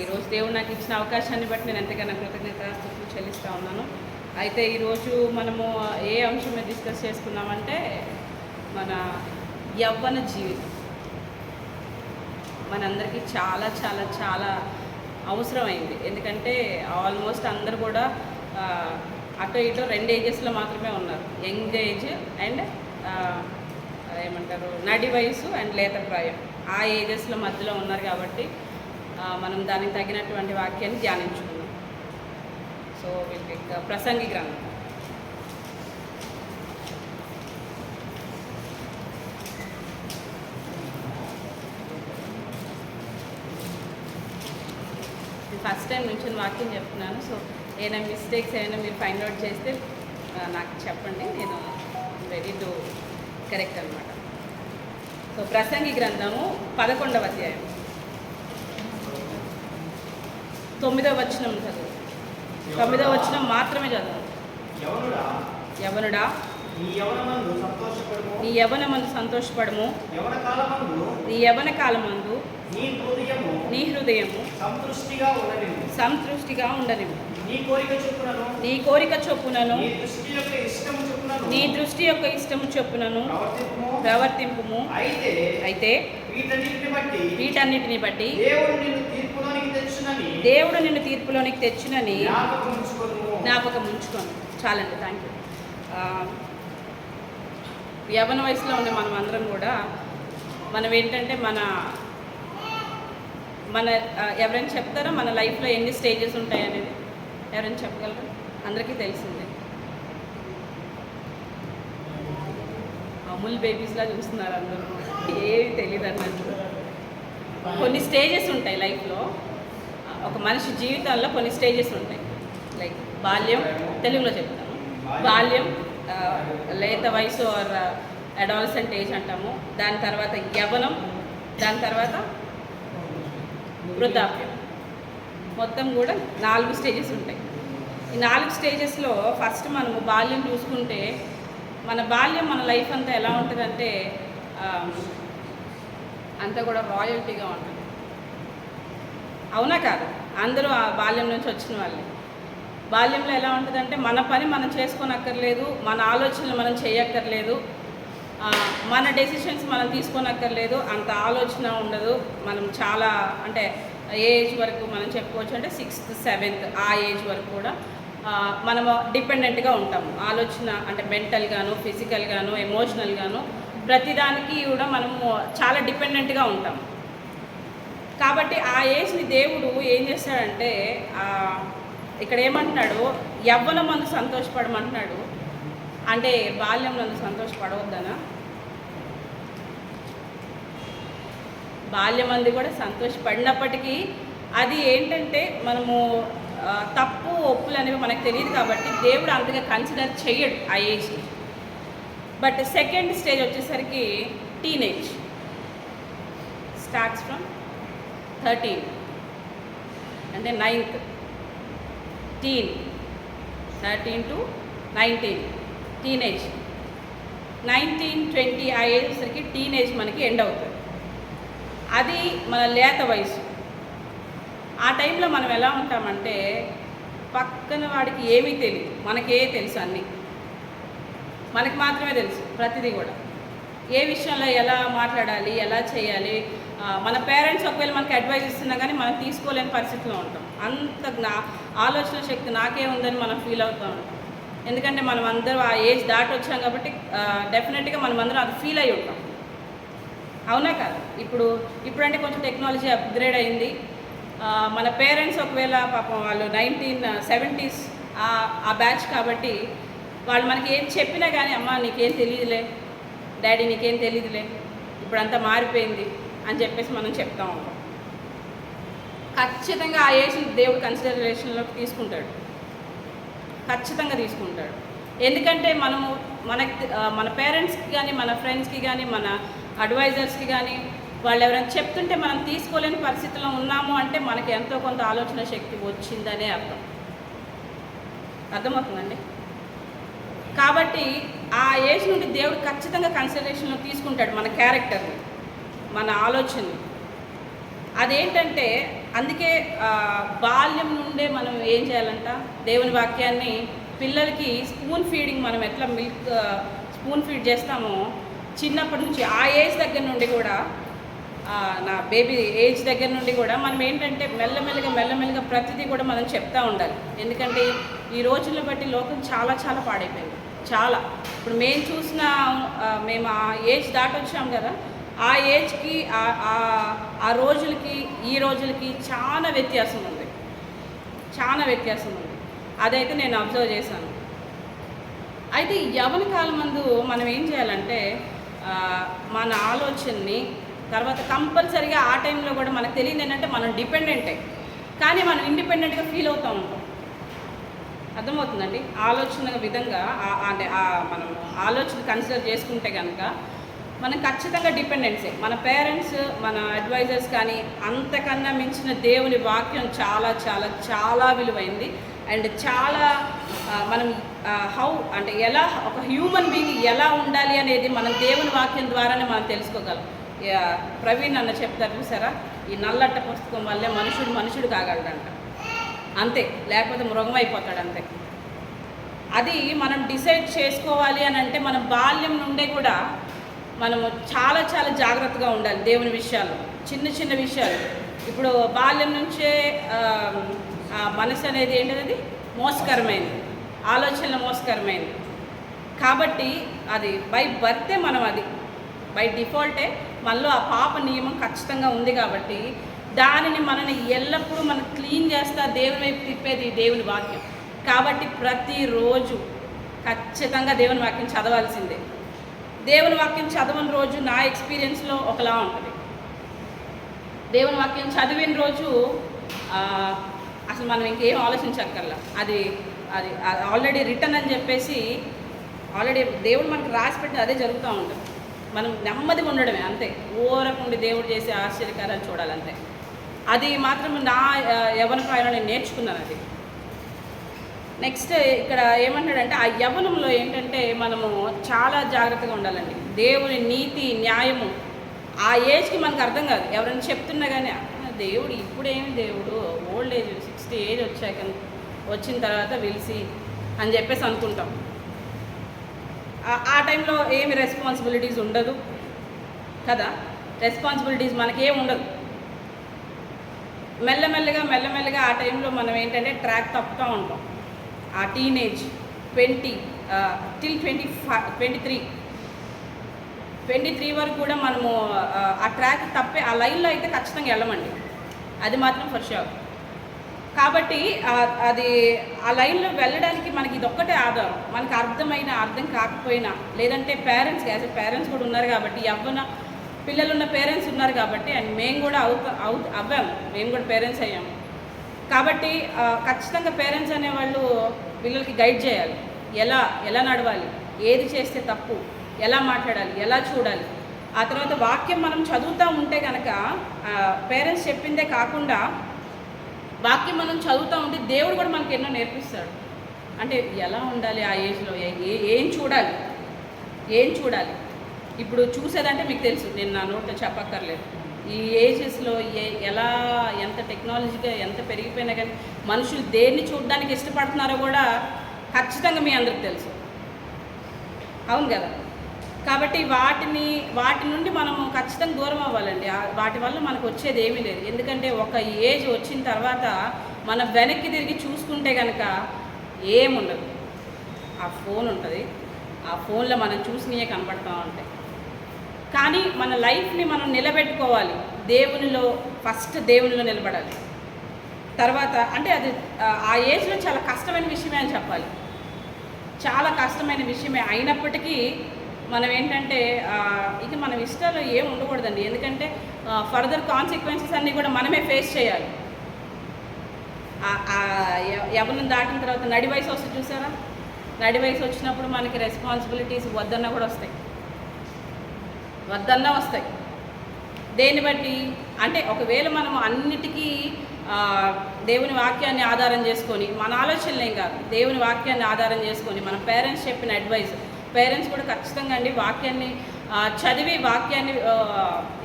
ఈరోజు దేవుడు నాకు ఇచ్చిన అవకాశాన్ని బట్టి నేను ఎంతగానో కృతజ్ఞత చెల్లిస్తూ ఉన్నాను అయితే ఈరోజు మనము ఏ అంశం మీద డిస్కస్ చేసుకున్నామంటే మన యవ్వన జీవితం. మనందరికీ చాలా చాలా చాలా అవసరమైంది. ఎందుకంటే ఆల్మోస్ట్ అందరు కూడా అటు ఇటు రెండు ఏజెస్లో మాత్రమే ఉన్నారు. యంగ్ ఏజ్ అండ్ ఏమంటారు నడి వయసు అండ్ లేత ప్రాయం. ఆ ఏజెస్లో మధ్యలో ఉన్నారు కాబట్టి మనం దానికి తగినటువంటి వాక్యాన్ని ధ్యానించుకున్నాం సో వీళ్ళకి ఇక ప్రసంగి గ్రంథం. ఫస్ట్ టైం నుంచి వాక్యం చెప్తున్నాను. సో ఏమైనా మిస్టేక్స్ ఏమైనా మీరు ఫైండ్ అవుట్ చేస్తే నాకు చెప్పండి. నేను రెడీ టు కరెక్ట్ అనమాట సో ప్రసంగి గ్రంథము పదకొండవ అధ్యాయం. తొమ్మిదవ వచనం చదువు తొమ్మిదవ వచనం మాత్రమే చదువు. యవనుడా నీ యవనమందు సంతోషపడుము. నీ యవన కాలమందు నీ యవన కాలమందు నీ హృదయము సంతృష్టిగా ఉండనివ్వు. నీ కోరిక చొప్పునను నీ దృష్టి యొక్క ఇష్టము చొప్పునను ప్రవర్తింపుము. అయితే వీటన్నిటిని బట్టి దేవుడు నిన్ను దేవుడు నిన్ను తీర్పులోనికి తెచ్చునని జ్ఞాపకం ఉంచుకోండి చాలండి థ్యాంక్ యూ యవన వయసులో ఉన్న మనం అందరం కూడా మనం ఏంటంటే మన మన ఎవరైనా చెప్తారా? మన లైఫ్లో ఎన్ని స్టేజెస్ ఉంటాయి అనేది ఎవరైనా చెప్పగలరా? అందరికీ తెలిసిందే. అమూల్ బేబీస్లా చూస్తున్నారు అందరూ. ఏవి తెలియదు అన్నట్టు కొన్ని స్టేజెస్ ఉంటాయి లైఫ్లో. ఒక మనిషి జీవితంలో కొన్ని స్టేజెస్ ఉంటాయి. లైక్ బాల్యం తెలుగులో చెప్తాము. బాల్యం లేత వయసు ఆర్ అడాలసెంట్ ఏజ్ అంటాము. దాని తర్వాత యవనం దాని తర్వాత వృద్ధాప్యం. మొత్తం కూడా నాలుగు స్టేజెస్ ఉంటాయి. ఈ నాలుగు స్టేజెస్లో ఫస్ట్ మనము బాల్యం చూసుకుంటే మన బాల్యం మన లైఫ్ అంతా ఎలా ఉంటుందంటే అంతా కూడా రాయల్టీగా ఉంటుంది. అవునా కాదు. అందరూ ఆ బాల్యం నుంచి వచ్చిన వాళ్ళే. బాల్యంలో ఎలా ఉంటుందంటే మన పని మనం చేసుకోనక్కర్లేదు మన ఆలోచనలు మనం చేయక్కర్లేదు మన డెసిషన్స్ మనం తీసుకోనక్కర్లేదు అంత ఆలోచన ఉండదు. మనం చాలా అంటే ఏ ఏజ్ వరకు మనం చెప్పుకోవచ్చు అంటే సిక్స్త్ సెవెంత్ ఆ ఏజ్ వరకు కూడా మనము డిపెండెంట్గా ఉంటాము. ఆలోచన అంటే మెంటల్గాను ఫిజికల్గాను ఎమోషనల్గాను ప్రతిదానికి కూడా మనము చాలా డిపెండెంట్గా ఉంటాం కాబట్టి ఆ ఏజ్ని దేవుడు ఏం చేస్తాడంటే ఇక్కడ ఏమంటున్నాడు? ఎవ్వల మందు సంతోషపడమంటున్నాడు. అంటే బాల్యం నందు సంతోషపడవద్దనా? బాల్యం అంది కూడా సంతోషపడినప్పటికీ అది ఏంటంటే మనము తప్పు ఒప్పులు అనేవి మనకు తెలియదు కాబట్టి దేవుడు అంతగా కన్సిడర్ చేయడు ఆ ఏజ్ని బట్ సెకండ్ స్టేజ్ వచ్చేసరికి టీనేజ్ స్టార్ట్స్ ఫ్రమ్ థర్టీన్ అంటే ninth teen thirteen to nineteen teenage nineteen twenty ఆ ఏజ్ టీనేజ్ మనకి ఎండ్ అవుతుంది. అది మన లేత వయసు. ఆ టైంలో మనం ఎలా ఉంటామంటే పక్కన వాడికి ఏమీ తెలియదు మనకే తెలుసు అన్నీ. మనకి మాత్రమే తెలుసు ప్రతిదీ కూడా. ఏ విషయంలో ఎలా మాట్లాడాలి ఎలా చేయాలి మన పేరెంట్స్ ఒకవేళ మనకి అడ్వైజ్ ఇస్తున్నా కానీ మనం తీసుకోలేని పరిస్థితిలో ఉంటాం. అంత నా ఆలోచన శక్తి నాకే ఉందని మనం ఫీల్ అవుతూ ఉంటాం. ఎందుకంటే మనం అందరూ ఆ ఏజ్ దాటి వచ్చాం కాబట్టి డెఫినెట్గా మనం అందరం అది ఫీల్ అయి ఉంటాం. అవునా కాదు? ఇప్పుడు ఇప్పుడంటే కొంచెం టెక్నాలజీ అప్గ్రేడ్ అయింది. మన పేరెంట్స్ ఒకవేళ పాపం వాళ్ళు నైన్టీన్ సెవెంటీస్ ఆ బ్యాచ్ కాబట్టి వాళ్ళు మనకి ఏం చెప్పినా కానీ అమ్మ నీకేం తెలియదులే. డాడీ నీకేం తెలియదులే. ఇప్పుడంతా మారిపోయింది. అని చెప్పేసి మనం చెప్తాం. ఖచ్చితంగా ఆ ఏజ్ని దేవుడు కన్సిడరేషన్లోకి తీసుకుంటాడు. ఖచ్చితంగా తీసుకుంటాడు. ఎందుకంటే మనము మనకి మన పేరెంట్స్కి కానీ మన ఫ్రెండ్స్కి కానీ మన అడ్వైజర్స్కి కానీ వాళ్ళు ఎవరైనా చెప్తుంటే మనం తీసుకోలేని పరిస్థితిలో ఉన్నాము అంటే మనకి ఎంతో కొంత ఆలోచన శక్తి వచ్చిందనే అర్థం. అర్థమవుతుందండి? కాబట్టి ఆ ఏజ్ నుండి దేవుడు ఖచ్చితంగా కన్సిడరేషన్లో తీసుకుంటాడు మన క్యారెక్టర్ని. మన ఆలోచనని అదేంటంటే అందుకే బాల్యం నుండే మనం ఏం చేయాలంట? దేవుని వాక్యాన్ని పిల్లలకి స్పూన్ ఫీడింగ్ మనం ఎట్లా మిల్క్ స్పూన్ ఫీడ్ చేస్తామో చిన్నప్పటి నుంచి ఆ ఏజ్ దగ్గర నుండి కూడా నా బేబీ ఏజ్ దగ్గర నుండి కూడా మనం ఏంటంటే మెల్లమెల్లగా మెల్లమెల్లగా ప్రతిదీ కూడా మనం చెప్తూ ఉండాలి. ఎందుకంటే ఈ రోజులను బట్టి లోకం చాలా చాలా పాడైపోయింది. చాలా. ఇప్పుడు మేము చూసిన మేము ఆ ఏజ్ దాటొచ్చాం కదా ఆ ఏజ్కి ఆ- రోజులకి ఈ రోజులకి చాలా వ్యత్యాసం ఉంది. చాలా వ్యత్యాసం ఉంది. అదైతే నేను అబ్జర్వ్ చేశాను. అయితే యవన కాలం మందు మనం ఏం చేయాలంటే మన ఆలోచనని తర్వాత కంపల్సరీగా ఆ టైంలో కూడా మనకు తెలియదు ఏంటంటే మనం డిపెండెంటే. కానీ మనం ఇండిపెండెంట్గా ఫీల్ అవుతూ ఉంటాం అర్థమవుతుందండి? ఆలోచన విధంగా అంటే మనం ఆలోచన కన్సిడర్ చేసుకుంటే కనుక మనం ఖచ్చితంగా డిపెండెన్సీ. మన పేరెంట్స్ మన అడ్వైజర్స్ కానీ అంతకన్నా మించిన దేవుని వాక్యం చాలా చాలా చాలా విలువైంది. అండ్ చాలా మనం హౌ అంటే ఎలా ఒక హ్యూమన్ బీయింగ్ ఎలా ఉండాలి అనేది మనం దేవుని వాక్యం ద్వారానే మనం తెలుసుకోగలం. ప్రవీణ్ అన్న చెప్తారు చూసారా? ఈ నల్లట్ట పుస్తకం వల్లే మనుషుడు మనుషుడు కాగలడంట. అంతే లేకపోతే మృగం అయిపోతాడు అంతే. అది మనం డిసైడ్ చేసుకోవాలి అని అంటే మనం బాల్యం నుండే కూడా మనము చాలా చాలా జాగ్రత్తగా ఉండాలి దేవుని విషయాలు చిన్న చిన్న విషయాలు. ఇప్పుడు బాల్యం నుంచే మనసు అనేది ఏంటనేది మోసకరమైనది ఆలోచనలు మోసకరమైనది కాబట్టి అది బై బర్తే మనం అది. బై డిఫాల్టే మనలో ఆ పాప నియమం ఖచ్చితంగా ఉంది కాబట్టి దానిని మనని ఎల్లప్పుడూ మనం క్లీన్ చేస్తా దేవుని వైపు తిప్పేది దేవుని వాక్యం. కాబట్టి ప్రతిరోజు ఖచ్చితంగా దేవుని వాక్యం చదవాల్సిందే. దేవుని వాక్యం చదవని రోజు నా ఎక్స్పీరియన్స్లో ఒకలా ఉంటుంది. దేవుని వాక్యం చదివిన రోజు అసలు మనం ఇంకేం ఆలోచించక్కర్లా. అది అది ఆల్రెడీ రిటర్న్ అని చెప్పేసి ఆల్రెడీ దేవుడు మనకు రాసి పెట్టిన అదే జరుగుతూ ఉంటుంది. మనం నెమ్మదిగా ఉండడమే అంతే. ఊరకుండి దేవుడు చేసే ఆశ్చర్యకారాలు చూడాలంతే. అది మాత్రం నా యవన యవ్వన ప్రాయంలో నేను నేర్చుకున్నాను అది. నెక్స్ట్ ఇక్కడ ఏమంటాడంటే ఆ యవనంలో ఏంటంటే మనము చాలా జాగ్రత్తగా ఉండాలండి. దేవుని నీతి న్యాయము ఆ ఏజ్కి మనకు అర్థం కాదు. ఎవరైనా చెప్తున్నా కానీ దేవుడు ఇప్పుడేమి దేవుడు? ఓల్డ్ ఏజ్ సిక్స్టీ ఏజ్ వచ్చాక వచ్చిన తర్వాత వెలిసి అని చెప్పేసి అనుకుంటాం. ఆ- ఆ టైంలో ఏమి రెస్పాన్సిబిలిటీస్ ఉండదు కదా? రెస్పాన్సిబిలిటీస్ మనకేం ఉండదు. మెల్లమెల్లగా మెల్లమెల్లగా ఆ టైంలో మనం ఏంటంటే ట్రాక్ తప్పుతూ ఉంటాం. ఆ teenage twenty till twenty five twenty three twenty three వరకు కూడా మనము ఆ, ట్రాక్ తప్పే ఆ లైన్లో అయితే ఖచ్చితంగా వెళ్ళమండి. అది మాత్రం ఫర్ షూర్ కాబట్టి అది ఆ లైన్లో వెళ్ళడానికి మనకి ఇది ఒక్కటే ఆధారం. మనకి అర్థమైనా అర్థం కాకపోయినా లేదంటే పేరెంట్స్ యాజ్ పేరెంట్స్ కూడా ఉన్నారు కాబట్టి ఎవరిన పిల్లలున్న పేరెంట్స్ ఉన్నారు కాబట్టి అండ్ మేము కూడా అవు అవు అవ్వాము మేము కూడా పేరెంట్స్ అయ్యాము కాబట్టి ఖచ్చితంగా పేరెంట్స్ అనేవాళ్ళు పిల్లలకి గైడ్ చేయాలి. ఎలా ఎలా నడవాలి? ఏది చేస్తే తప్పు? ఎలా మాట్లాడాలి? ఎలా చూడాలి? ఆ తర్వాత వాక్యం మనం చదువుతూ ఉంటే కనుక పేరెంట్స్ చెప్పిందే కాకుండా వాక్యం మనం చదువుతూ ఉంటే దేవుడు కూడా మనకి ఎన్నో నేర్పిస్తాడు. అంటే ఎలా ఉండాలి ఆ ఏజ్లో? ఏ- ఏ- ఏం చూడాలి? ఏం చూడాలి? ఇప్పుడు చూసేదంటే మీకు తెలుసు నేను నా నోట్లో చెప్పక్కర్లేదు. ఈ ఏజెస్లో ఏ ఎలా ఎంత టెక్నాలజీగా ఎంత పెరిగిపోయినా కానీ మనుషులు దేన్ని చూడడానికి ఇష్టపడుతున్నారో కూడా ఖచ్చితంగా మీ అందరికి తెలుసు. అవును కదా? కాబట్టి వాటిని వాటి నుండి మనం ఖచ్చితంగా దూరం అవ్వాలండి. వాటి వల్ల మనకు వచ్చేది ఏమీ లేదు. ఎందుకంటే ఒక ఏజ్ వచ్చిన తర్వాత మనం వెనక్కి తిరిగి చూసుకుంటే కనుక ఏముండదు. ఆ ఫోన్ ఉంటుంది. ఆ ఫోన్లో మనం చూసినయే కనపడతా ఉంటాయి. కానీ మన లైఫ్ని మనం నిలబెట్టుకోవాలి. దేవునిలో ఫస్ట్ దేవునిలో నిలబడాలి. తర్వాత అంటే అది ఆ- ఏజ్లో చాలా కష్టమైన విషయమే అని చెప్పాలి. చాలా కష్టమైన విషయమే అయినప్పటికీ మనం ఏంటంటే ఇది ఇక మనం ఇష్టాలు ఏం ఉండకూడదండి. ఎందుకంటే ఫర్దర్ కాన్సిక్వెన్సెస్ అన్నీ కూడా మనమే ఫేస్ చేయాలి. ఎవరిని దాటిన తర్వాత నడి వయసు వస్తే చూసారా? నడి వయసు వచ్చినప్పుడు మనకి రెస్పాన్సిబిలిటీస్ వద్దన్నా కూడా వస్తాయి. వద్దన్నా వస్తాయి. దేన్ని బట్టి? అంటే ఒకవేళ మనం అన్నిటికీ దేవుని వాక్యాన్ని ఆధారం చేసుకొని మన ఆలోచనలు ఏం కాదు. దేవుని వాక్యాన్ని ఆధారం చేసుకొని మన పేరెంట్స్ చెప్పిన అడ్వైస్. పేరెంట్స్ కూడా ఖచ్చితంగా అండి వాక్యాన్ని చదివి వాక్యాన్ని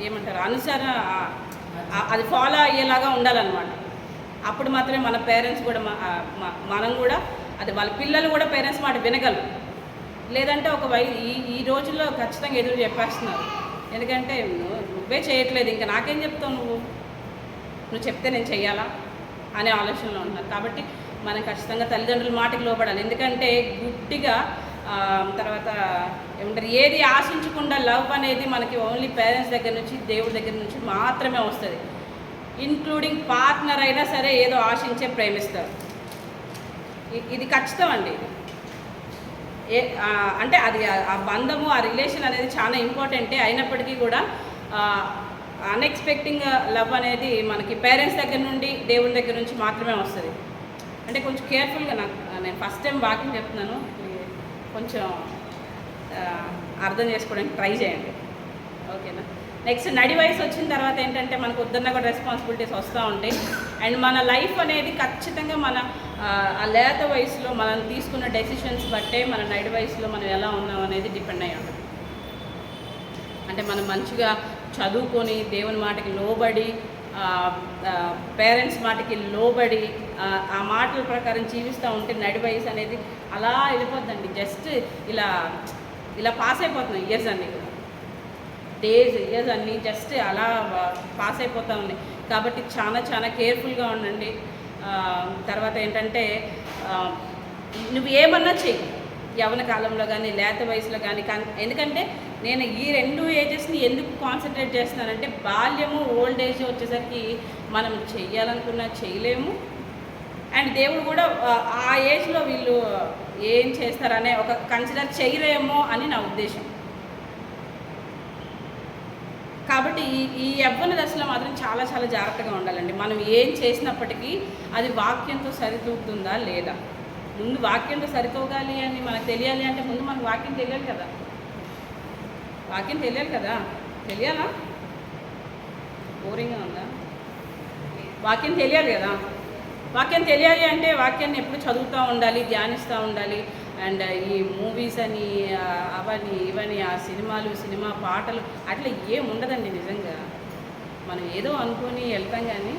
ఏమంటారు అనుసర అది ఫాలో అయ్యేలాగా ఉండాలన్నమాట. అప్పుడు మాత్రమే మన పేరెంట్స్ కూడా మనం కూడా అది వాళ్ళ పిల్లలు కూడా పేరెంట్స్ మాట వినగలరు. లేదంటే ఒక వై ఈ ఈ రోజుల్లో ఖచ్చితంగా ఎదురు చెప్పేస్తున్నారు. ఎందుకంటే నువ్వు- నువ్వే చేయట్లేదు ఇంకా నాకేం చెప్తావు నువ్వు? నువ్వు చెప్తే నేను చెయ్యాలా? అనే ఆలోచనలో ఉన్నారు. కాబట్టి మనం ఖచ్చితంగా తల్లిదండ్రుల మాటకి లోపడాలి ఎందుకంటే గుడ్డిగా తర్వాత ఏమంటారు ఏది ఆశించకుండా లవ్ అనేది మనకి ఓన్లీ పేరెంట్స్ దగ్గర నుంచి దేవుడి దగ్గర నుంచి మాత్రమే వస్తుంది. ఇంక్లూడింగ్ పార్ట్నర్ అయినా సరే ఏదో ఆశించే ప్రేమిస్తారు. ఇది ఖచ్చితం అండి ఏ అంటే అది ఆ- బంధము ఆ రిలేషన్ అనేది చాలా ఇంపార్టెంటే. అయినప్పటికీ కూడా అన్ఎక్స్పెక్టింగ్ లవ్ అనేది మనకి పేరెంట్స్ దగ్గర నుండి దేవుని దగ్గర నుంచి మాత్రమే వస్తుంది. అంటే కొంచెం కేర్ఫుల్గా నాకు నేను ఫస్ట్ టైం వాకింగ్ చెప్తున్నాను. కొంచెం అర్థం చేసుకోవడానికి ట్రై చేయండి. ఓకేనా? నెక్స్ట్ నడి వయసు వచ్చిన తర్వాత ఏంటంటే మనకు వద్దన్న కూడా రెస్పాన్సిబిలిటీస్ వస్తూ ఉంటాయి. అండ్ మన లైఫ్ అనేది ఖచ్చితంగా మన ఆ, లేత వయసులో మనం తీసుకున్న డెసిషన్స్ బట్టే మన నైట్ వయసులో మనం ఎలా ఉన్నాం అనేది డిపెండ్ అయి ఉంటుంది. అంటే మనం మంచిగా చదువుకొని దేవుని మాటకి లోబడి పేరెంట్స్ మాటకి లోబడి ఆ, మాటల ప్రకారం జీవిస్తూ ఉంటే నడి వయసు అనేది అలా వెళ్ళిపోద్దండి. జస్ట్ ఇలా ఇలా పాస్ అయిపోతున్నాయి ఇయర్స్ అన్నీ కూడా. డేస్ ఇయర్స్ అన్నీ జస్ట్ అలా పాస్ అయిపోతూ ఉన్నాయి. కాబట్టి చాలా చాలా కేర్ఫుల్గా ఉండండి. తర్వాత ఏంటంటే నువ్వు ఏమన్నా చెయ్యి. యవన కాలంలో కానీ లేత వయసులో కానీ ఎందుకంటే నేను ఈ రెండు ఏజెస్ని ఎందుకు కాన్సన్ట్రేట్ చేస్తున్నానంటే బాల్యము ఓల్డ్ ఏజ్ వచ్చేసరికి మనం చెయ్యాలనుకున్నా చేయలేము అండ్ దేవుడు కూడా ఆ, ఆ ఏజ్లో వీళ్ళు ఏం చేస్తారనే ఒక కన్సిడర్ చేయరేమో అని నా ఉద్దేశం. కాబట్టి ఈ ఈ యవ్వన దశలో మాత్రం చాలా చాలా జాగ్రత్తగా ఉండాలండి. మనం ఏం చేసినప్పటికీ అది వాక్యంతో సరితూగుతుందా లేదా? ముందు వాక్యంతో సరితూగాలి అని మనకు తెలియాలి అంటే ముందు మనకు వాక్యం తెలియాలి కదా? వాక్యం తెలియాలి కదా? తెలియాలా? బోరింగ్గా ఉందా? వాక్యం తెలియాలి కదా? వాక్యం తెలియాలి అంటే వాక్యాన్ని ఎప్పుడు చదువుతూ ఉండాలి ధ్యానిస్తూ ఉండాలి అండ్ ఈ మూవీస్ అని అవన్నీ అవని ఇవని ఆ సినిమాలు సినిమా పాటలు అట్లా ఏం ఉండదండి నిజంగా. మనం ఏదో అనుకుని వెళ్తాం కానీ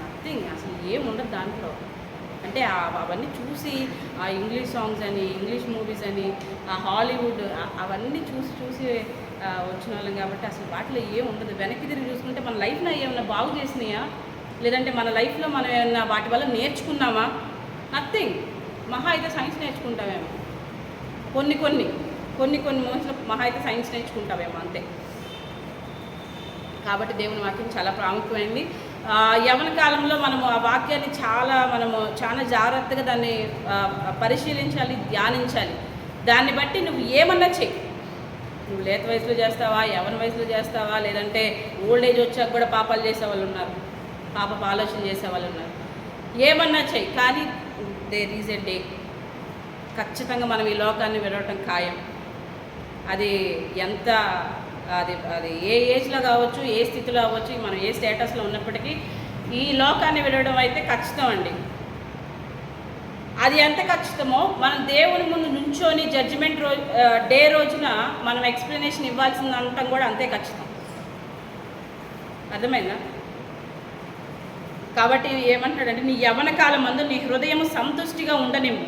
నథింగ్ అసలు ఏం ఉండదు దాంట్లో. అంటే అవన్నీ చూసి ఆ ఇంగ్లీష్ సాంగ్స్ అని ఇంగ్లీష్ మూవీస్ అని ఆ హాలీవుడ్ అవన్నీ చూసి చూసి వచ్చిన వాళ్ళం కాబట్టి అసలు వాటిలో ఏం ఉండదు. వెనక్కి తిరిగి చూసుకుంటే మన లైఫ్లో ఏమైనా బాగు చేసినాయా? లేదంటే మన లైఫ్లో మనం ఏమైనా వాటి వల్ల నేర్చుకున్నామా? నథింగ్ మహా అయితే సైన్స్ నేర్చుకుంటామేమో కొన్ని కొన్ని కొన్ని కొన్ని మోస్ట్లో మహా అయితే సైన్స్ నేర్చుకుంటామేమో అంతే. కాబట్టి దేవుని వాక్యం చాలా ప్రాముఖ్యమైంది. యవన కాలంలో మనము ఆ వాక్యాన్ని చాలా మనము చాలా జాగ్రత్తగా దాన్ని పరిశీలించాలి ధ్యానించాలి. దాన్ని బట్టి నువ్వు ఏమన్నా చెయ్యి నువ్వు లేత వయసులో చేస్తావా యవన వయసులో చేస్తావా లేదంటే ఓల్డ్ ఏజ్ వచ్చాక కూడా పాపాలు చేసే వాళ్ళు ఉన్నారు. పాప ఆలోచన చేసే వాళ్ళు ఉన్నారు. ఏమన్నా చెయ్యి కానీ దేర్ ఈజ్ ఎ డే. ఖచ్చితంగా మనం ఈ లోకాన్ని విడవటం ఖాయం. అది ఎంత అది అది ఏ ఏజ్లో కావచ్చు ఏ స్థితిలో అవ్వచ్చు మనం ఏ స్టేటస్లో ఉన్నప్పటికీ ఈ లోకాన్ని విడవడం అయితే ఖచ్చితం అండి. అది ఎంత ఖచ్చితమో మనం దేవుని ముందు నుంచొని జడ్జిమెంట్ రోజు డే రోజున మనం ఎక్స్ప్లెనేషన్ ఇవ్వాల్సింది అనటం కూడా అంతే ఖచ్చితం. అర్థమైందా? కాబట్టి ఏమంటాడంటే నీ యవన కాలం మందు నీ హృదయము సంతుష్టిగా ఉండనిమ్ము.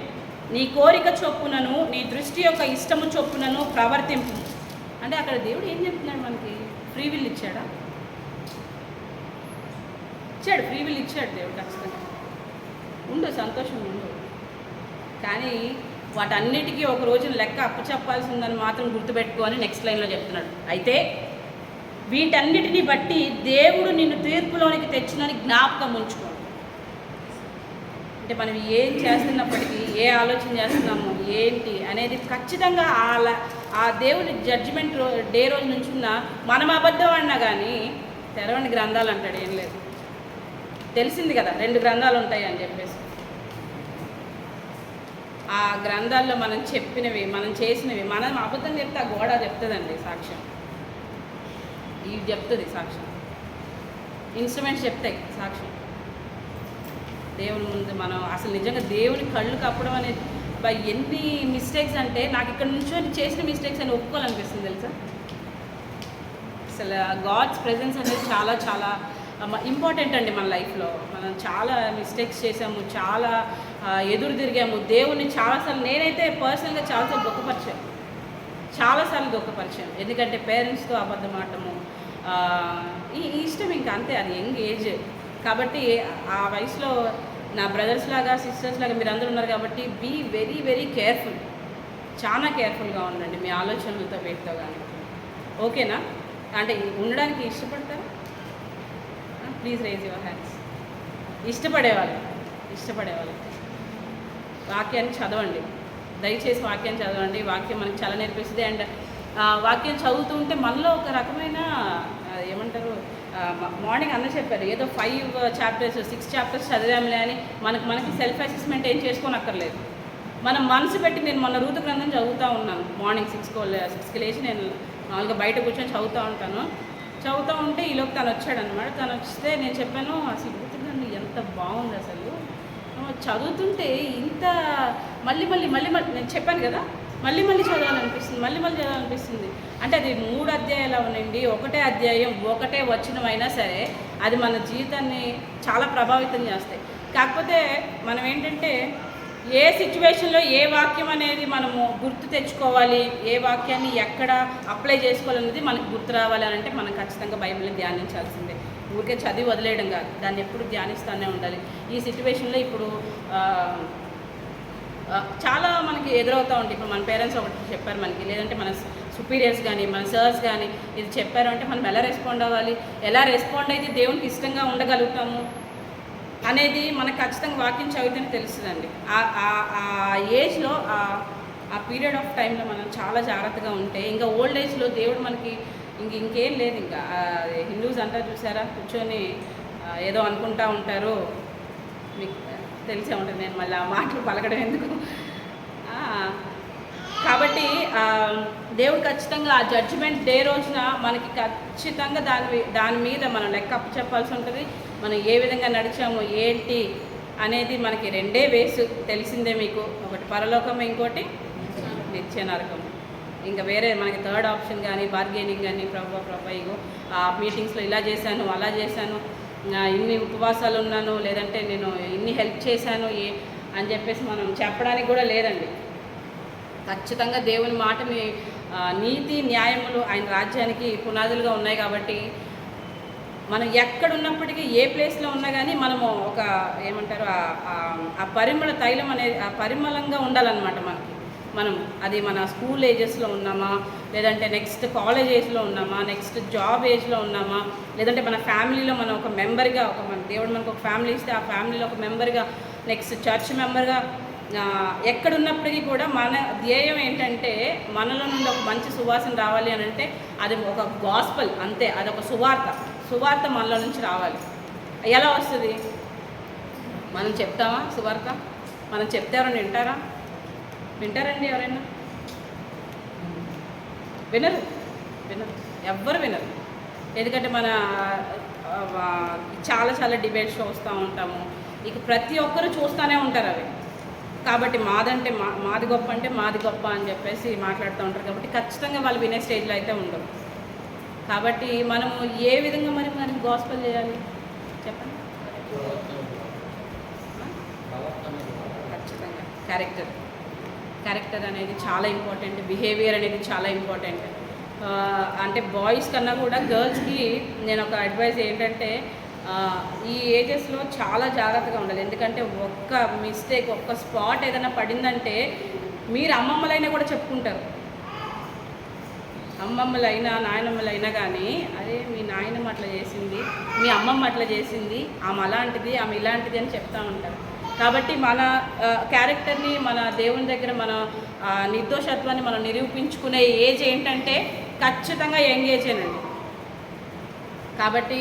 నీ కోరిక చొప్పునను నీ దృష్టి యొక్క ఇష్టము చొప్పునను ప్రవర్తింపు. అంటే అక్కడ దేవుడు ఏం చెప్తున్నాడు మనకి? ఫ్రీ విల్ ఇచ్చాడా? ఇచ్చాడు ఫ్రీ విల్ ఇచ్చాడు దేవుడు ఖచ్చితంగా. ఉండు సంతోషం ఉండు. కానీ వాటన్నిటికీ ఒక రోజున లెక్క అప్పు చెప్పాల్సిందని మాత్రం గుర్తుపెట్టుకో అని నెక్స్ట్ లైన్లో చెప్తున్నాడు. అయితే వీటన్నిటిని బట్టి దేవుడు నిన్ను తీర్పులోనికి తెచ్చునని జ్ఞాపకం ఉంచుకో అంటే మనం ఏం చేస్తున్నప్పటికీ ఏ ఆలోచన చేస్తున్నాము ఏంటి అనేది ఖచ్చితంగా ఆ ల- ఆ దేవుడి జడ్జిమెంట్ రో డే రోజు నుంచి ఉన్న మనం అబద్ధం అన్నా కానీ తెరవని గ్రంథాలు అంటాడు ఏం లేదు. తెలిసింది కదా రెండు గ్రంథాలు ఉంటాయి అని చెప్పేసి. ఆ గ్రంథాల్లో మనం చెప్పినవి మనం చేసినవి మనం అబద్ధం చెప్తే ఆ గోడ చెప్తుందండి సాక్ష్యం. ఇవి చెప్తుంది సాక్ష్యం ఇన్స్ట్రుమెంట్స్ చెప్తాయి సాక్ష్యం దేవుని ముందు మనం అసలు నిజంగా దేవుని కళ్ళు కప్పడం అనేది బై ఎన్ని మిస్టేక్స్ అంటే నాకు ఇక్కడ నుంచి చేసిన మిస్టేక్స్ అని ఒప్పుకోవాలనిపిస్తుంది తెలుసా? అసలు గాడ్స్ ప్రెజెన్స్ అనేది చాలా చాలా ఇంపార్టెంట్ అండి మన లైఫ్లో మనం చాలా మిస్టేక్స్ చేసాము చాలా ఎదురు తిరిగాము. దేవుని చాలాసార్లు నేనైతే పర్సనల్గా చాలాసార్లు దుఃఖపరిచాను చాలాసార్లు దుఃఖపరిచాను ఎందుకంటే పేరెంట్స్తో అబద్ధం ఆడటము ఇష్టం ఇంకా అంతే అది యంగ్ ఏజ్. కాబట్టి ఆ వయసులో నా బ్రదర్స్ లాగా సిస్టర్స్ లాగా మీరు అందరూ ఉన్నారు కాబట్టి బీ వెరీ వెరీ కేర్ఫుల్. చాలా కేర్ఫుల్గా ఉండండి మీ ఆలోచనలతో వేటితో కానీ. ఓకేనా? అంటే ఉండడానికి ఇష్టపడతారా? Please raise your hands. ఇష్టపడేవాళ్ళు ఇష్టపడేవాళ్ళు. వాక్యాన్ని చదవండి. దయచేసి వాక్యాన్ని చదవండి. వాక్యం మనకి చాలా నేర్పిస్తుంది. అండ్ వాక్యం చదువుతుంటే మనలో ఒక రకమైన ఏమంటారు? మార్నింగ్ అన్న చెప్పారు. ఏదో ఫైవ్ చాప్టర్స్ సిక్స్ చాప్టర్స్ చదివాంలే అని మనకు మనకి సెల్ఫ్ అసెస్మెంట్ ఏం చేసుకోనక్కర్లేదు. మనం మనసు పెట్టి నేను మొన్న రూతు గ్రంథం చదువుతూ ఉన్నాను. మార్నింగ్ సిక్స్కో సిక్స్కి లేచి నేను మామూలుగా బయట కూర్చొని చదువుతూ ఉంటాను. చదువుతూ ఉంటే ఈలోపు తను వచ్చాడనమాట తను వస్తే నేను చెప్పాను అసలు రూతు గ్రంథం ఎంత బాగుంది అసలు. చదువుతుంటే ఇంత మళ్ళీ మళ్ళీ మళ్ళీ మళ్ళీ నేను చెప్పాను కదా మళ్ళీ మళ్ళీ చదవాలనిపిస్తుంది మళ్ళీ మళ్ళీ చదవాలనిపిస్తుంది. అంటే అది మూడు అధ్యాయాలు అవునండి ఒకటే అధ్యాయం ఒకటే వచ్చినమైనా అయినా సరే అది మన జీవితాన్ని చాలా ప్రభావితం చేస్తాయి. కాకపోతే మనం ఏంటంటే ఏ సిచ్యువేషన్లో ఏ వాక్యం అనేది మనము గుర్తు తెచ్చుకోవాలి ఏ వాక్యాన్ని ఎక్కడ అప్లై చేసుకోవాలనేది మనకు గుర్తు రావాలి అని అంటే మనం ఖచ్చితంగా బైబిల్ని ధ్యానించాల్సిందే. ఊరికే చదివి వదిలేయడం కాదు దాన్ని ఎప్పుడు ధ్యానిస్తూనే ఉండాలి. ఈ సిచ్యువేషన్లో ఇప్పుడు చాలా మనకి ఎదురవుతూ ఉంటాయి. ఇప్పుడు మన పేరెంట్స్ ఒకటి చెప్పారు మనకి లేదంటే మన సుపీరియర్స్ కానీ మన సర్స్ కానీ ఇది చెప్పారు అంటే మనం ఎలా రెస్పాండ్ అవ్వాలి? ఎలా రెస్పాండ్ అయితే దేవునికి ఇష్టంగా ఉండగలుగుతాము? అనేది మనకు ఖచ్చితంగా వాక్యం చదివితేనే తెలుస్తుందండి. ఆ- ఆ ఏజ్లో ఆ పీరియడ్ ఆఫ్ టైంలో మనం చాలా జాగ్రత్తగా ఉంటే ఇంకా ఓల్డ్ ఏజ్లో దేవుడు మనకి ఇంక ఇంకేం లేదు. ఇంకా హిందూస్ అంతా చూసారా? కూర్చొని ఏదో అనుకుంటా ఉంటారు. మీకు తెలిసే ఉంటుంది. నేను మళ్ళీ ఆ మాటలు పలకడం ఎందుకు? కాబట్టి దేవుడు ఖచ్చితంగా ఆ జడ్జిమెంట్ డే రోజున మనకి ఖచ్చితంగా దాని దాని మీద మనం లెక్క అప్పు చెప్పాల్సి ఉంటుంది. మనం ఏ విధంగా నడిచాము ఏంటి అనేది మనకి రెండే వేసు తెలిసిందే మీకు. ఒకటి పరలోకం ఇంకోటి నిత్య నరకం. ఇంకా వేరే మనకి థర్డ్ ఆప్షన్ కానీ బార్గెనింగ్ కానీ ప్రభా ప్రభా ఇగో ఆ మీటింగ్స్లో ఇలా చేశాను అలా చేశాను. ఇన్ని ఉపవాసాలు ఉన్నాను లేదంటే నేను ఇన్ని హెల్ప్ చేశాను ఏ అని చెప్పేసి మనం చెప్పడానికి కూడా లేదండి. ఖచ్చితంగా దేవుని మాటని నీతి న్యాయములు ఆయన రాజ్యానికి పునాదులుగా ఉన్నాయి కాబట్టి మనం ఎక్కడున్నప్పటికీ ఏ ప్లేస్లో ఉన్నా కానీ మనము ఒక ఏమంటారు ఆ- ఆ పరిమళ తైలం అనేది ఆ పరిమళంగా ఉండాలన్నమాట మనకి. మనం అది మన స్కూల్ ఏజెస్లో ఉన్నామా లేదంటే నెక్స్ట్ కాలేజ్ ఏజ్లో ఉన్నామా నెక్స్ట్ జాబ్ ఏజ్లో ఉన్నామా లేదంటే మన ఫ్యామిలీలో మనం ఒక మెంబర్గా ఒక మన దేవుడు మనకు ఒక ఫ్యామిలీ ఇస్తే ఆ ఫ్యామిలీలో ఒక మెంబర్గా నెక్స్ట్ చర్చ్ మెంబర్గా ఎక్కడున్నప్పటికీ కూడా మన ధ్యేయం ఏంటంటే మనలో నుండి ఒక మంచి సువాసన రావాలి అని అంటే అది ఒక గాస్పల్ అంతే అదొక సువార్త. సువార్త మనలో నుంచి రావాలి. ఎలా వస్తుంది? మనం చెప్తామా సువార్త? మనం చెప్తే ఎవరైనా వింటారా? వింటారండి ఎవరైనా? వినరు. వినరు. ఎవ్వరు వినరు. ఎందుకంటే మన చాలా చాలా డిబేట్స్ చూస్తూ ఉంటాము. ఇక ప్రతి ఒక్కరు చూస్తూనే ఉంటారు అవి. కాబట్టి మాదంటే మా మాది గొప్ప అంటే మాది గొప్ప అని చెప్పేసి మాట్లాడుతూ ఉంటారు. కాబట్టి ఖచ్చితంగా వాళ్ళు వినే స్టేజ్లో అయితే ఉండరు. కాబట్టి మనము ఏ విధంగా మరి మరి గాస్పల్ చేయాలి? చెప్పండి. ఖచ్చితంగా. క్యారెక్టర్ క్యారెక్టర్ అనేది చాలా ఇంపార్టెంట్ బిహేవియర్ అనేది చాలా ఇంపార్టెంట్ అంటే బాయ్స్ కన్నా కూడా గర్ల్స్కి నేను ఒక అడ్వైజ్ ఏంటంటే ఈ ఏజెస్లో చాలా జాగ్రత్తగా ఉండాలి. ఎందుకంటే ఒక్క మిస్టేక్ ఒక్క స్పాట్ ఏదైనా పడిందంటే మీరు అమ్మమ్మలైనా కూడా చెప్పుకుంటారు. అమ్మమ్మలైనా నాయనమ్మలైనా కానీ అదే మీ నాయనమ్మ అట్లా చేసింది మీ అమ్మమ్మ అట్లా చేసింది ఆమె అలాంటిది ఆమె ఇలాంటిది అని చెప్తా ఉంటారు. కాబట్టి మన క్యారెక్టర్ని మన దేవుని దగ్గర మన నిర్దోషత్వాన్ని మనం నిరూపించుకునే ఏజ్ ఏంటంటే ఖచ్చితంగా యంగ్ ఏజేనండి కాబట్టి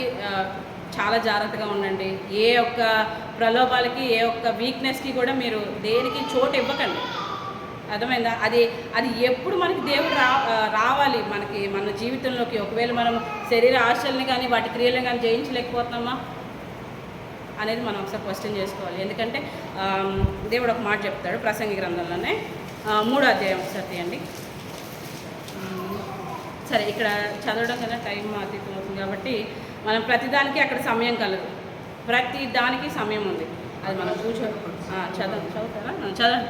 చాలా జాగ్రత్తగా ఉండండి. ఏ ఒక్క ప్రలోభాలకి ఏ ఒక్క వీక్నెస్కి కూడా మీరు దేనికి చోటు ఇవ్వకండి. అర్థమైందా? అది అది ఎప్పుడు మనకి దేవుడు రా రావాలి మనకి మన జీవితంలోకి. ఒకవేళ మనం శరీర ఆశల్ని కానీ వాటి క్రియలను కానీ జయించలేకపోతున్నామా? అనేది మనం ఒకసారి క్వశ్చన్ చేసుకోవాలి. ఎందుకంటే దేవుడు ఒక మాట చెప్తాడు ప్రసంగి గ్రంథంలోనే. మూడో అధ్యాయం ఒకసారి తీయండి. సరే ఇక్కడ చదవడం కదా టైం అతీతం అవుతుంది కాబట్టి మనం ప్రతిదానికి అక్కడ సమయం కలదు. ప్రతి దానికి సమయం ఉంది. అది మనం కూర్చో చదవ చదువుతారా? చదవండి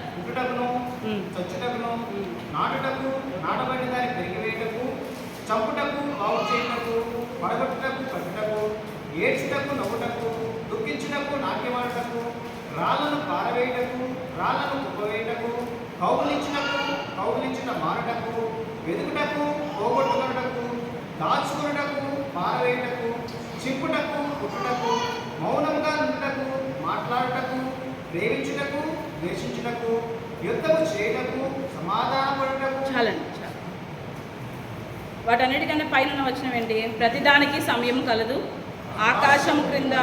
ఏడ్చుటకు నవ్వుటకు దుఃఖించుటకు నాట్యమాడటకు రాళ్ళను పారవేయుటకు రాళ్ళను కుప్పవేయటకు కౌగులించుటకు కౌగులించుట మారుటకు వెతుకుటకు పోగొట్టుకున్నటకు దాచుకున్నటకు పారవేయుటకు చింపుటకు కుట్టుటకు మౌనంగా నుండటకు మాట్లాడుటకు ప్రేమించుటకు ద్వేషించుటకు యుద్ధము చేయటకు సమాధానపడటకు. చాలండి వాటన్నిటికన్నా పైన వచ్చినవి ఏంటి? ప్రతిదానికి సమయం కలదు. ఆకాశం క్రింద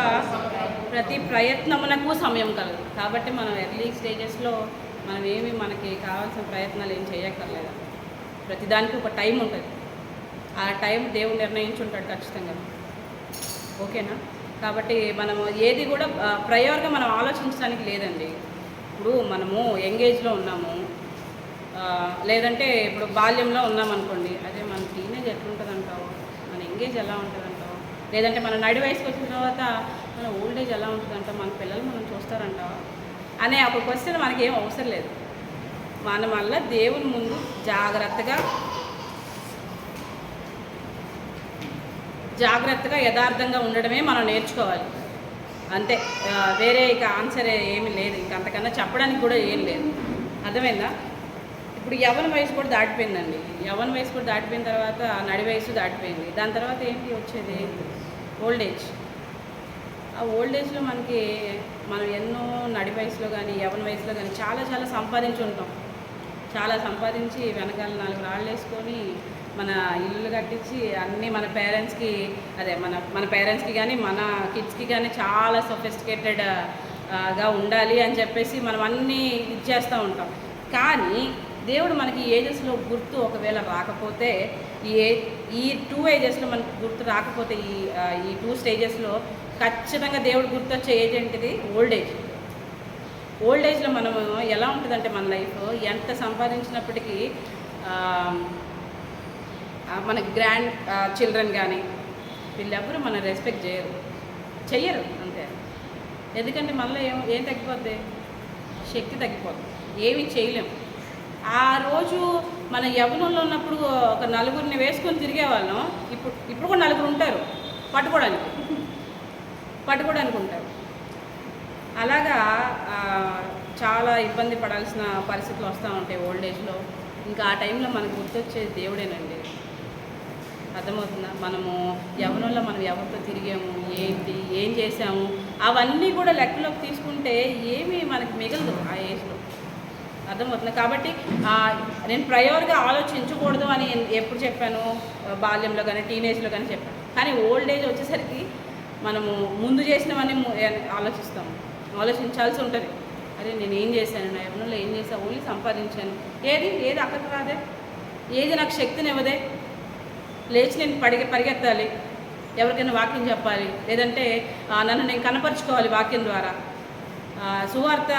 ప్రతి ప్రయత్నమునకు సమయం కలదు. కాబట్టి మనం ఎర్లీ స్టేజెస్లో మనం ఏమి మనకి కావాల్సిన ప్రయత్నాలు ఏం చేయక్కర్లేదు. ప్రతిదానికి ఒక టైం ఉంటుంది. ఆ టైం దేవుడు నిర్ణయించుంటాడు ఖచ్చితంగా. ఓకేనా? కాబట్టి మనము ఏది కూడా ప్రయోర్గా మనం ఆలోచించడానికి లేదండి. ఇప్పుడు మనము ఎంగేజ్లో ఉన్నాము. లేదంటే ఇప్పుడు బాల్యంలో ఉన్నామనుకోండి అదే మన టీనేజ్ ఎట్లుంటుంది అంటావు మన ఎంగేజ్ ఎలా ఉంటుంది అంటావు లేదంటే మన నడి వయసుకు వచ్చిన తర్వాత మన ఓల్డ్ ఏజ్ ఎలా ఉంటుందంట మన పిల్లలు మనం చూస్తారంట అనే ఒక క్వశ్చన్ మనకి ఏం అవసరం లేదు. మన వల్ల దేవుని ముందు జాగ్రత్తగా జాగ్రత్తగా యథార్థంగా ఉండడమే మనం నేర్చుకోవాలి. అంతే. వేరే ఇక ఆన్సర్ ఏమీ లేదు. ఇంక అంతకన్నా చెప్పడానికి కూడా ఏం లేదు. అర్థమైందా? ఇప్పుడు యవన వయసు కూడా దాటిపోయిందండి. యవన వయసు కూడా దాటిపోయిన తర్వాత నడి వయసు దాటిపోయింది. దాని తర్వాత ఏంటి వచ్చేది? ఓల్డ్ ఏజ్ ఆ ఓల్డ్ ఏజ్లో మనకి మనం ఎన్నో నడి వయసులో కానీ యవన వయసులో కానీ చాలా చాలా సంపాదించి ఉంటాం. చాలా సంపాదించి వెనకాల నాలుగు రాళ్ళు వేసుకొని మన ఇల్లు కట్టించి అన్నీ మన పేరెంట్స్కి అదే మన మన పేరెంట్స్కి కానీ మన కిడ్స్కి కానీ చాలా సొఫిస్టికేటెడ్గా ఉండాలి అని చెప్పేసి మనం అన్నీ ఇచ్చేస్తూ ఉంటాం. కానీ దేవుడు మనకి ఏజెస్లో గుర్తు ఒకవేళ రాకపోతే ఈ ఏ- ఈ టూ ఏజెస్లో మనకు గుర్తు రాకపోతే ఈ ఈ టూ స్టేజెస్లో ఖచ్చితంగా దేవుడు గుర్తొచ్చే ఏజ్ ఏంటిది? ఓల్డ్ ఏజ్ ఓల్డ్ ఏజ్లో మనము ఎలా ఉంటుందంటే మన లైఫ్ ఎంత సంపాదించినప్పటికీ మనకి మన గ్రాండ్ చిల్డ్రన్ కానీ వీళ్ళెవ్వరూ మన రెస్పెక్ట్ చేయరు. చెయ్యరు అంతే. ఎందుకంటే మళ్ళీ ఏం ఏం తగ్గిపోద్ది? శక్తి తగ్గిపోద్ది. ఏమీ చేయలేము ఆ రోజు మన యవ్వనంలో ఉన్నప్పుడు ఒక నలుగురిని వేసుకొని తిరిగేవాళ్ళం. ఇప్పుడు ఇప్పుడు కూడా నలుగురు ఉంటారు. పట్టుకోవడానికి. పట్టుకోవడానికి ఉంటారు. అలాగా చాలా ఇబ్బంది పడాల్సిన పరిస్థితులు వస్తూ ఉంటాయి ఓల్డ్ ఏజ్లో ఇంకా ఆ టైంలో మనకు గుర్తొచ్చేది దేవుడేనండి. అర్థమవుతుందా? మనము యవనంలో మనం ఎవరితో తిరిగాము? ఏంటి? ఏం చేసాము అవన్నీ కూడా లెక్కలోకి తీసుకుంటే ఏమీ మనకి మిగలదు ఆ ఏజ్లో అర్థమవుతుంది. కాబట్టి నేను ప్రయోర్గా ఆలోచించకూడదు అని ఎప్పుడు చెప్పాను? బాల్యంలో కానీ టీనేజ్లో కానీ చెప్పాను. కానీ ఓల్డ్ ఏజ్ వచ్చేసరికి మనము ముందు చేసినవన్నీ ఆలోచిస్తాము. ఆలోచించాల్సి ఉంటుంది. అరే నేను ఏం చేశాను? నా యవనంలో ఏం చేశాను? ఓన్లీ సంపాదించాను. ఏది? ఏది అక్కడికి రాదే? ఏది నాకు శక్తిని ఇవ్వదే? లేచి నేను పడిగ పరిగెత్తాలి. ఎవరికైనా వాక్యం చెప్పాలి. లేదంటే నన్ను నేను కనపరుచుకోవాలి వాక్యం ద్వారా. సువార్త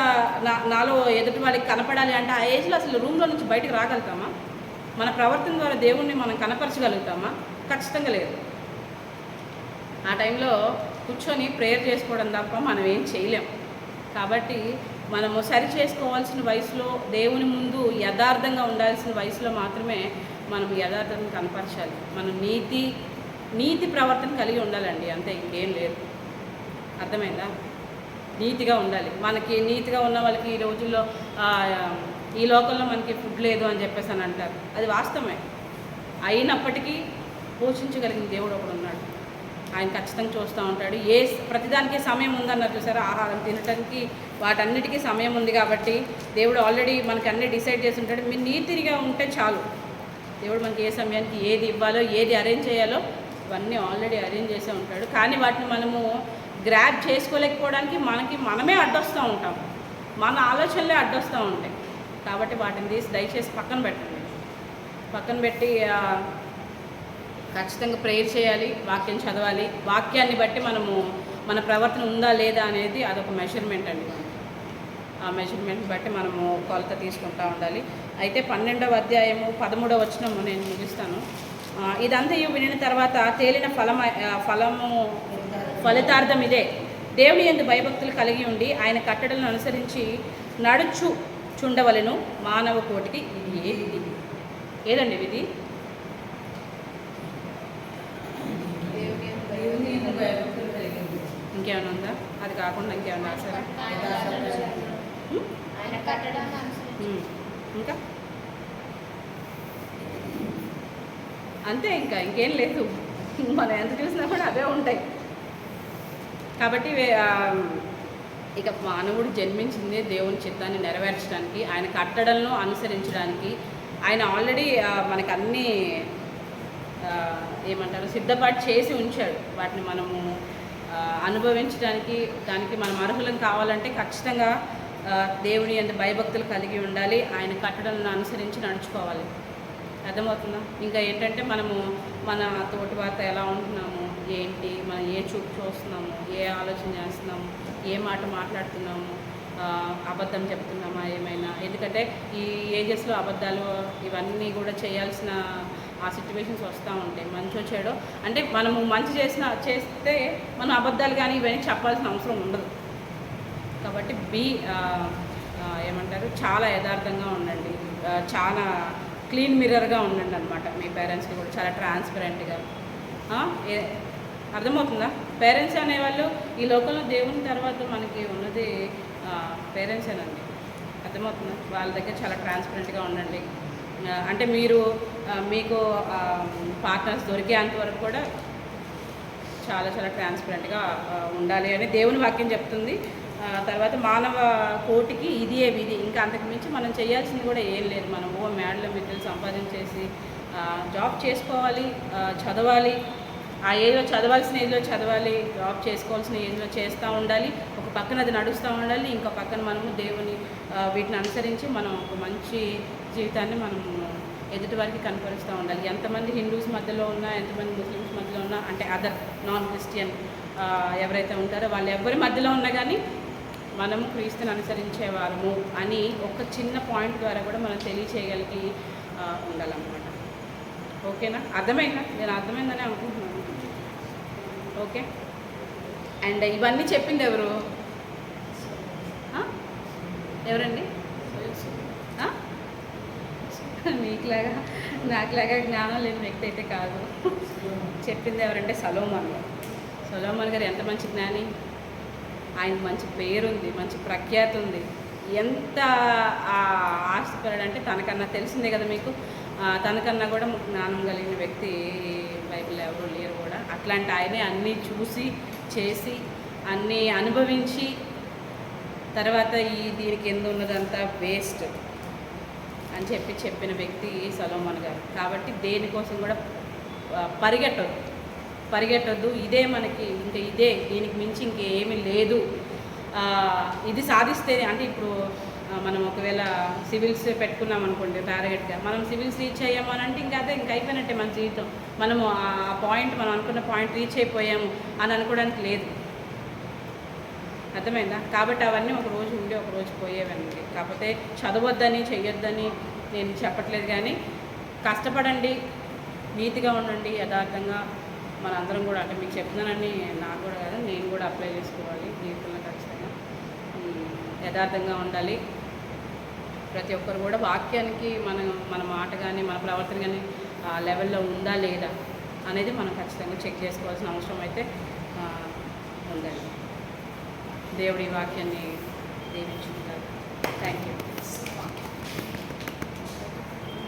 నా నాలో ఎదుటి వాళ్ళకి కనపడాలి అంటే ఆ ఏజ్లో అసలు రూమ్లో నుంచి బయటకు రాగలుగుతామా? మన ప్రవర్తన ద్వారా దేవుణ్ణి మనం కనపరచగలుగుతామా? ఖచ్చితంగా లేదు. ఆ టైంలో కూర్చొని ప్రేయర్ చేసుకోవడం తప్ప మనం ఏం చేయలేం. కాబట్టి మనము సరి చేసుకోవాల్సిన వయసులో దేవుని ముందు యథార్థంగా ఉండాల్సిన వయసులో మాత్రమే మనం యథార్థం కనపరచాలి. మనం నీతి నీతి ప్రవర్తన కలిగి ఉండాలండి. అంతే ఇంకేం లేదు. అర్థమైందా? నీతిగా ఉండాలి. మనకి నీతిగా ఉన్న వాళ్ళకి ఈ రోజుల్లో ఈ లోకంలో మనకి ఫుడ్ లేదు అని చెప్పేసి అని అంటారు. అది వాస్తవమే. అయినప్పటికీ పోషించగలిగిన దేవుడు ఒకడు ఉన్నాడు. ఆయన ఖచ్చితంగా చూస్తూ ఉంటాడు. ఏ ప్రతిదానికి సమయం ఉందన్నారు చూసారా? ఆహారం తినడానికి వాటన్నిటికీ సమయం ఉంది కాబట్టి దేవుడు ఆల్రెడీ మనకి అన్ని డిసైడ్ చేసి ఉంటాడు. మీరు నీతిగా ఉంటే చాలు. దేవుడు మనకి ఏ సమయానికి ఏది ఇవ్వాలో ఏది అరేంజ్ చేయాలో ఇవన్నీ ఆల్రెడీ అరేంజ్ చేసే ఉంటాడు. కానీ వాటిని మనము గ్రాప్ చేసుకోలేకపోవడానికి మనకి మనమే అడ్డొస్తూ ఉంటాం. మన ఆలోచనలే అడ్డొస్తూ ఉంటాయి. కాబట్టి వాటిని తీసి దయచేసి పక్కన పెట్టండి. పక్కన పెట్టి ఖచ్చితంగా ప్రేయర్ చేయాలి వాక్యం చదవాలి. వాక్యాన్ని బట్టి మనము మన ప్రవర్తన ఉందా లేదా అనేది అదొక మెషర్మెంట్ అండి. ఆ మెజర్మెంట్ బట్టి మనము కొలత తీసుకుంటూ ఉండాలి. అయితే పన్నెండవ అధ్యాయము పదమూడవ వచనము నేను ముగిస్తాను. ఇదంతా ఇదంతా వినిన తర్వాత తేలిన ఫలమ ఫలము ఫలితార్థం ఇదే. దేవుని ఎందు భయభక్తులు కలిగి ఉండి ఆయన కట్టడలను అనుసరించి నడుచు చుండవలను మానవ కోటికి ఇది ఏ విధి? ఏదండి విధి? ఇంకేమైనా ఉందా? అది కాకుండా ఇంకేమైనా ఉం. ఇంకా? అంతే ఇంకా. ఇంకేం లేదు. మనం ఎంత చూసినా కూడా అవే ఉంటాయి. కాబట్టి ఇక మానవుడు జన్మించిందే దేవుని చిత్తాన్ని నెరవేర్చడానికి ఆయన కట్టడలను అనుసరించడానికి ఆయన ఆల్రెడీ మనకు అన్నీ ఏమంటారు సిద్ధపాటు చేసి ఉంచాడు. వాటిని మనము అనుభవించడానికి దానికి మనం అర్హులం కావాలంటే ఖచ్చితంగా దేవుని అంత భయభక్తులు కలిగి ఉండాలి ఆయన కట్టడలను అనుసరించి నడుచుకోవాలి. అర్థమవుతుందా? ఇంకా ఏంటంటే మనము మన తోటి వార్త ఎలా ఉంటున్నాము? ఏంటి? మనం ఏ చూపు చూస్తున్నాము? ఏ ఆలోచన చేస్తున్నాము? ఏ మాట మాట్లాడుతున్నాము? అబద్ధం చెప్తున్నామా ఏమైనా? ఎందుకంటే ఈ ఏజెస్లో అబద్ధాలు ఇవన్నీ కూడా చేయాల్సిన ఆ సిచ్యువేషన్స్ వస్తూ ఉంటాయి. మంచో చెడో? అంటే మనము మంచి చేసిన చేస్తే మనం అబద్ధాలు కానీ ఇవన్నీ చెప్పాల్సిన అవసరం ఉండదు. కాబట్టి బీ ఏమంటారు? చాలా యథార్థంగా ఉండండి. చాలా క్లీన్ మిర్రర్గా ఉండండి అనమాట మీ పేరెంట్స్కి కూడా. చాలా ట్రాన్స్పరెంట్గా అర్థమవుతుందా? పేరెంట్స్ అనేవాళ్ళు ఈ లోకంలో దేవుని తర్వాత మనకి ఉన్నది పేరెంట్స్ అనండి. అర్థమవుతుందా? వాళ్ళ దగ్గర చాలా ట్రాన్స్పరెంట్గా ఉండండి. అంటే మీరు మీకు పార్ట్నర్స్ దొరికేంత వరకు కూడా చాలా చాలా ట్రాన్స్పరెంట్గా ఉండాలి అని దేవుని వాక్యం చెప్తుంది. తర్వాత మానవ కోటికి ఇదే విధి. ఇంకా అంతకుమించి మనం చేయాల్సింది కూడా ఏం లేదు. మనం ఓ మేడలో మిత్రులు సంపాదించేసి జాబ్ చేసుకోవాలి చదవాలి ఆ ఏజ్లో చదవాల్సిన ఏజ్లో చదవాలి జాబ్ చేసుకోవాల్సిన ఏజ్లో చేస్తూ ఉండాలి. ఒక పక్కన అది నడుస్తూ ఉండాలి. ఇంకో పక్కన మనము దేవుని వీటిని అనుసరించి మనం ఒక మంచి జీవితాన్ని మనం ఎదుటి వారికి కనపరుస్తూ ఉండాలి. ఎంతమంది హిందూస్ మధ్యలో ఉన్నా ఎంతమంది ముస్లిమ్స్ మధ్యలో ఉన్నా అంటే అదర్ నాన్ క్రిస్టియన్ ఎవరైతే ఉంటారో వాళ్ళు ఎవరి మధ్యలో ఉన్నా కానీ మనము క్రీస్తుని అనుసరించేవారము అని ఒక చిన్న పాయింట్ ద్వారా కూడా మనం తెలియచేయగలిగి ఉండాలన్నమాట. ఓకేనా? అర్థమైందా? నేను అర్థమైందని అనుకుంటున్నాను ఓకే. అండ్ ఇవన్నీ చెప్పింది ఎవరు? ఎవరండి? మీకులాగా నాకులాగా జ్ఞానం లేని వ్యక్తి అయితే కాదు. చెప్పింది ఎవరంటే సలోమన్ గారు. సలోమన్ గారు ఎంత మంచి జ్ఞాని? ఆయన మంచి పేరుంది మంచి ప్రఖ్యాతి ఉంది. ఎంత ఆశపడాడంటే తనకన్నా తెలిసిందే కదా మీకు. తనకన్నా కూడా జ్ఞానం కలిగిన వ్యక్తి ఈ బైబిల్ ఎవరు లేరు ఇట్లాంటి అట్లాంటి ఆయనే అన్నీ చూసి చేసి అన్నీ అనుభవించి తర్వాత ఈ దీనికి ఎందు ఉన్నదంతా వేస్ట్ అని చెప్పి చెప్పిన వ్యక్తి సలోమన్ గారు. కాబట్టి దేనికోసం కూడా పరిగెట్టద్దు. పరిగెట్టద్దు. ఇదే మనకి ఇంకా ఇదే. దీనికి మించి ఇంకేమీ లేదు. ఇది సాధిస్తే అంటే ఇప్పుడు మనం ఒకవేళ సివిల్స్ పెట్టుకున్నాం అనుకోండి టార్గెట్గా మనం సివిల్స్ రీచ్ అయ్యాము అని అంటే ఇంకా అదే ఇంకా అయిపోయినట్టే మన జీవితం. మనము ఆ పాయింట్ మనం అనుకున్న పాయింట్ రీచ్ అయిపోయాము అని అనుకోవడానికి లేదు. అర్థమైందా? కాబట్టి అవన్నీ ఒక రోజు ఉండి ఒక రోజు పోయేవన్నీ. కాకపోతే చదవద్దని చెయ్యొద్దని నేను చెప్పట్లేదు కానీ కష్టపడండి నీతిగా ఉండండి యథార్థంగా మనందరం కూడా అంటే మీకు చెప్తున్నానని నాకు కూడా కాదు నేను కూడా అప్లై చేసుకోవాలి జీవితంలో ఖచ్చితంగా. యథార్థంగా ఉండాలి. ప్రతి ఒక్కరు కూడా వాక్యానికి మన మన మాట కానీ మన ప్రవర్తన కానీ ఆ లెవెల్లో ఉందా లేదా అనేది మనం ఖచ్చితంగా చెక్ చేసుకోవాల్సిన అవసరం అయితే ఉందండి. దేవుడి వాక్యాన్ని దీవించుకుంటారు